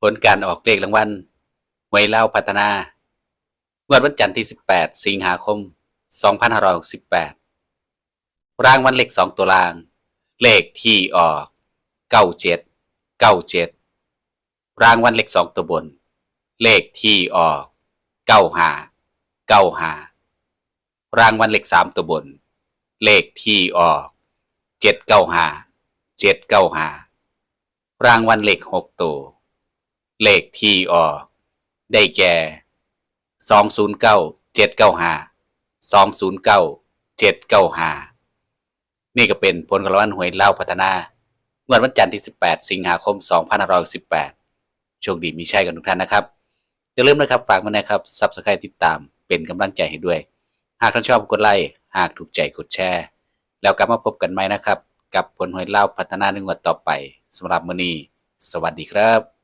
ผลการออกเลขรางวัลหวยเล่าพัฒนางวดวันจันทร์ที่ 18 สิงหาคม 2568 รางวัลเลข 2 ตัวล่าง เลขที่ออก 97 97 รางวัลเลข 2 ตัวบน เลขที่ออก 95 95 รางวัลเลข 3 ตัวบน เลขที่ออก 795 795 รางวัลเลข 6 ตัว เลขทีออกได้แก่สองศูนย์เก้าเจ็ดเก้าห้าสองศูนย์เก้าเจ็ดเก้าห้านี่ก็เป็นผลการวัลหวยเล่าวพัฒนางวดวันจันทร์ที่ 18 สิงหาคม 2518 โชคดีมีชัยกันทุกท่านนะครับ อย่าลืมนะครับ ฝากมานะครับ Subscribe ติดตามเป็นกำลังใจให้ด้วย หากท่านชอบกดไลค์หากถูกใจกดแชร์ แล้วกลับมาพบกันใหม่นะครับ กับผลหวยเล่าวพัฒนาในงวดต่อไปสำหรับมื้อนี้ สวัสดีครับ